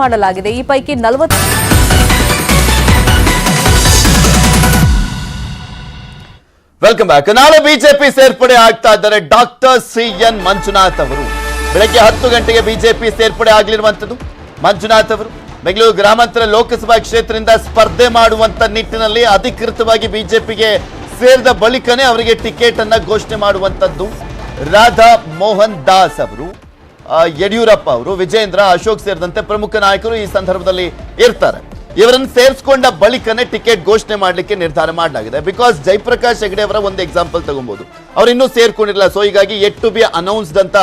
ಮಾಡಲಾಗಿದೆ. ಈ ಪೈಕಿ ನಲವತ್ತು ವೆಲ್ಕಮ್ ಬ್ಯಾಕ್ ನಾಳೆ ಬಿಜೆಪಿ ಸೇರ್ಪಡೆ ಆಗ್ತಾ ಇದ್ದಾರೆ. ಡಾಕ್ಟರ್ ಸಿ ಎನ್ ಮಂಜುನಾಥ್ ಅವರು. ಬೆಳಗ್ಗೆ ಹತ್ತು ಗಂಟೆಗೆ ಬಿಜೆಪಿ ಸೇರ್ಪಡೆ ಆಗಲಿರುವಂತದ್ದು ಮಂಜುನಾಥ್ ಅವರು, ಬೆಂಗಳೂರು ಗ್ರಾಮಾಂತರ ಲೋಕಸಭಾ ಕ್ಷೇತ್ರದಿಂದ ಸ್ಪರ್ಧೆ ಮಾಡುವಂತ ನಿಟ್ಟಿನಲ್ಲಿ ಅಧಿಕೃತವಾಗಿ ಬಿಜೆಪಿಗೆ ಸೇರಿದ ಬಳಿಕನೇ ಅವರಿಗೆ ಟಿಕೆಟ್ ಅನ್ನ ಘೋಷಣೆ ಮಾಡುವಂತದ್ದು ರಾಧಾ ಮೋಹನ್ ದಾಸ್ ಅವರು. ಯಡಿಯೂರಪ್ಪ ಅವರು ವಿಜಯೇಂದ್ರ ಅಶೋಕ್ ಸೇರಿದಂತೆ ಪ್ರಮುಖ ನಾಯಕರು ಈ ಸಂದರ್ಭದಲ್ಲಿ ಇರ್ತಾರೆ. ಇವರನ್ನು ಸೇರಿಸಿಕೊಂಡ ಬಳಿಕನೇ ಟಿಕೆಟ್ ಘೋಷಣೆ ಮಾಡಲಿಕ್ಕೆ ನಿರ್ಧಾರ ಮಾಡಲಾಗಿದೆ. ಬಿಕಾಸ್ ಜಯಪ್ರಕಾಶ್ ಹೆಗಡೆ ಅವರ ಒಂದು ಎಕ್ಸಾಂಪಲ್ ತಗೊಬಹುದು ಅವ್ರು ಇನ್ನೂ ಸೇರ್ಕೊಂಡಿಲ್ಲ. ಸೊ ಹೀಗಾಗಿ ಎಟ್ ಟು ಬಿ ಅನೌನ್ಸ್ಡ್ ಅಂತ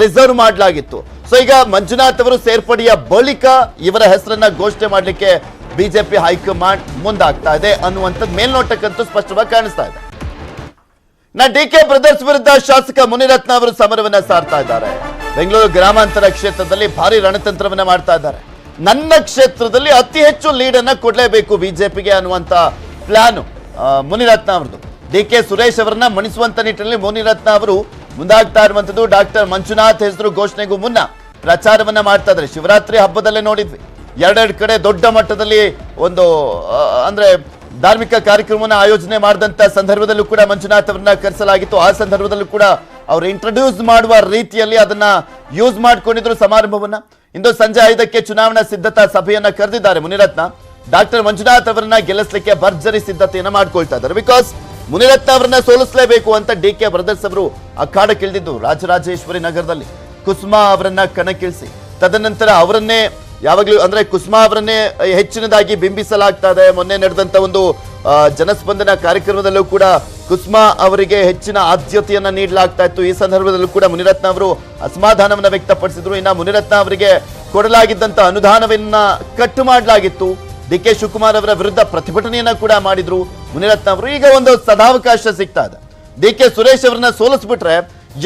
ರಿಸರ್ವ್ ಮಾಡಲಾಗಿತ್ತು. ಸೊ ಈಗ ಮಂಜುನಾಥ್ ಅವರು ಸೇರ್ಪಡೆಯ ಬಳಿಕ ಇವರ ಹೆಸರನ್ನ ಘೋಷಣೆ ಮಾಡಲಿಕ್ಕೆ ಬಿಜೆಪಿ ಹೈಕಮಾಂಡ್ ಮುಂದಾಗ್ತಾ ಇದೆ ಅನ್ನುವಂಥದ್ದು ಮೇಲ್ನೋಟಕ್ಕಂತೂ ಸ್ಪಷ್ಟವಾಗಿ ಕಾಣಿಸ್ತಾ ಇದೆ. ನಾ ಡಿ ಕೆ ಬ್ರದರ್ಸ್ ವಿರುದ್ಧ ಶಾಸಕ ಮುನಿರತ್ನ ಅವರು ಸಮರವನ್ನ ಸಾರ್ತಾ ಇದ್ದಾರೆ. ಬೆಂಗಳೂರು ಗ್ರಾಮಾಂತರ ಕ್ಷೇತ್ರದಲ್ಲಿ ಭಾರಿ ರಣತಂತ್ರವನ್ನ ಮಾಡ್ತಾ ಇದ್ದಾರೆ. ನನ್ನ ಕ್ಷೇತ್ರದಲ್ಲಿ ಅತಿ ಹೆಚ್ಚು ಲೀಡ್ ಅನ್ನ ಕೊಡಲೇಬೇಕು ಬಿಜೆಪಿಗೆ ಅನ್ನುವಂತ ಪ್ಲಾನ್ ಮುನಿರತ್ನ ಅವರದು ಡಿ ಕೆ ಸುರೇಶ್ ಅವರನ್ನ ಮಣಿಸುವಂತ ನಿಟ್ಟಿನಲ್ಲಿ ಮುನಿರತ್ನ ಅವರು ಮುಂದಾಗ್ತಾ ಇರುವಂತದ್ದು ಡಾಕ್ಟರ್ ಮಂಜುನಾಥ್ ಹೆಸರು ಘೋಷಣೆಗೂ ಮುನ್ನ ಪ್ರಚಾರವನ್ನ ಮಾಡ್ತಾ ಇದ್ದಾರೆ. ಶಿವರಾತ್ರಿ ಹಬ್ಬದಲ್ಲೇ ನೋಡಿದ್ವಿ. ಎರಡೆರಡು ಕಡೆ ದೊಡ್ಡ ಮಟ್ಟದಲ್ಲಿ ಒಂದು ಅಂದ್ರೆ ಧಾರ್ಮಿಕ ಕಾರ್ಯಕ್ರಮವನ್ನು ಆಯೋಜನೆ ಮಾಡಿದಂತ ಸಂದರ್ಭದಲ್ಲೂ ಕೂಡ ಮಂಜುನಾಥ್ ಅವರನ್ನ ಕರೆಸಲಾಗಿತ್ತು. ಆ ಸಂದರ್ಭದಲ್ಲೂ ಕೂಡ ಅವರು ಇಂಟ್ರೊಡ್ಯೂಸ್ ಮಾಡುವ ರೀತಿಯಲ್ಲಿ ಅದನ್ನ ಯೂಸ್ ಮಾಡಿಕೊಂಡಿದ್ರು ಸಮಾರಂಭವನ್ನ. ಇಂದು ಸಂಜೆ ಐದಕ್ಕೆ ಚುನಾವಣಾ ಸಿದ್ಧತಾ ಸಭೆಯನ್ನ ಕರೆದಿದ್ದಾರೆ ಮುನಿರತ್ನ. ಡಾಕ್ಟರ್ ಮಂಜುನಾಥ್ ಅವರನ್ನ ಗೆಲ್ಲಿಸಲಿಕ್ಕೆ ಭರ್ಜರಿ ಸಿದ್ಧತೆಯನ್ನ ಮಾಡ್ಕೊಳ್ತಾ ಇದ್ದಾರೆ. ಬಿಕಾಸ್ ಮುನಿರತ್ನ ಅವರನ್ನ ಸೋಲಿಸಲೇಬೇಕು ಅಂತ ಡಿ ಕೆ ಬ್ರದರ್ಸ್ ಅವರು ಅಖಾಡಕ್ಕಿಳಿದಿದ್ದು ರಾಜರಾಜೇಶ್ವರಿ ನಗರದಲ್ಲಿ. ಕುಸುಮಾ ಅವರನ್ನ ಕಣಕ್ಕಿಳಿಸಿ. ತದನಂತರ ಅವರನ್ನೇ ಯಾವಾಗಲೂ ಅಂದ್ರೆ ಕುಸುಮಾ ಅವರನ್ನೇ ಹೆಚ್ಚಿನದಾಗಿ ಬಿಂಬಿಸಲಾಗ್ತಾ ಇದೆ. ಮೊನ್ನೆ ನಡೆದಂತ ಒಂದು ಜನಸ್ಪಂದನ ಕಾರ್ಯಕ್ರಮದಲ್ಲೂ ಕೂಡ ಕುಸುಮಾ ಅವರಿಗೆ ಹೆಚ್ಚಿನ ಆದ್ಯತೆಯನ್ನ ನೀಡಲಾಗ್ತಾ ಇತ್ತು. ಈ ಸಂದರ್ಭದಲ್ಲೂ ಕೂಡ ಮುನಿರತ್ನ ಅವರು ಅಸಮಾಧಾನವನ್ನ ವ್ಯಕ್ತಪಡಿಸಿದ್ರು. ಇನ್ನ ಮುನಿರತ್ನ ಅವರಿಗೆ ಕೊಡಲಾಗಿದ್ದಂಥ ಅನುದಾನವನ್ನ ಕಟ್ಟು ಮಾಡಲಾಗಿತ್ತು. ಡಿ ಕೆ ಶಿವಕುಮಾರ್ ಅವರ ವಿರುದ್ಧ ಪ್ರತಿಭಟನೆಯನ್ನ ಕೂಡ ಮಾಡಿದ್ರು. ಮುನಿರತ್ನ ಅವರು ಈಗ ಒಂದು ಸದಾವಕಾಶ ಸಿಗ್ತಾ ಇದೆ. ಡಿ ಕೆ ಸುರೇಶ್ ಅವರನ್ನ ಸೋಲಿಸ್ಬಿಟ್ರೆ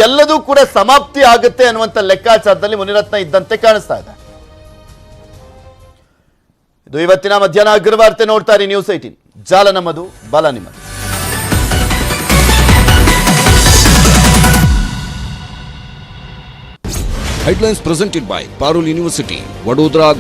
ಎಲ್ಲದೂ ಕೂಡ ಸಮಾಪ್ತಿ ಆಗುತ್ತೆ ಅನ್ನುವಂತ ಲೆಕ್ಕಾಚಾರದಲ್ಲಿ ಮುನಿರತ್ನ ಇದ್ದಂತೆ ಕಾಣಿಸ್ತಾ ಇದೆ. ಇದು ಇವತ್ತಿನ ಮಧ್ಯಾಹ್ನ ಅಗ್ರವಾರ್ತೆ ನೋಡ್ತಾರೆ ನ್ಯೂಸ್ ಏಟೀನ್ ಜಾಲ ನಮ್ಮದು, ಬಲ ನಿಮ್ಮದು. Headlines presented by Parul university Vadodara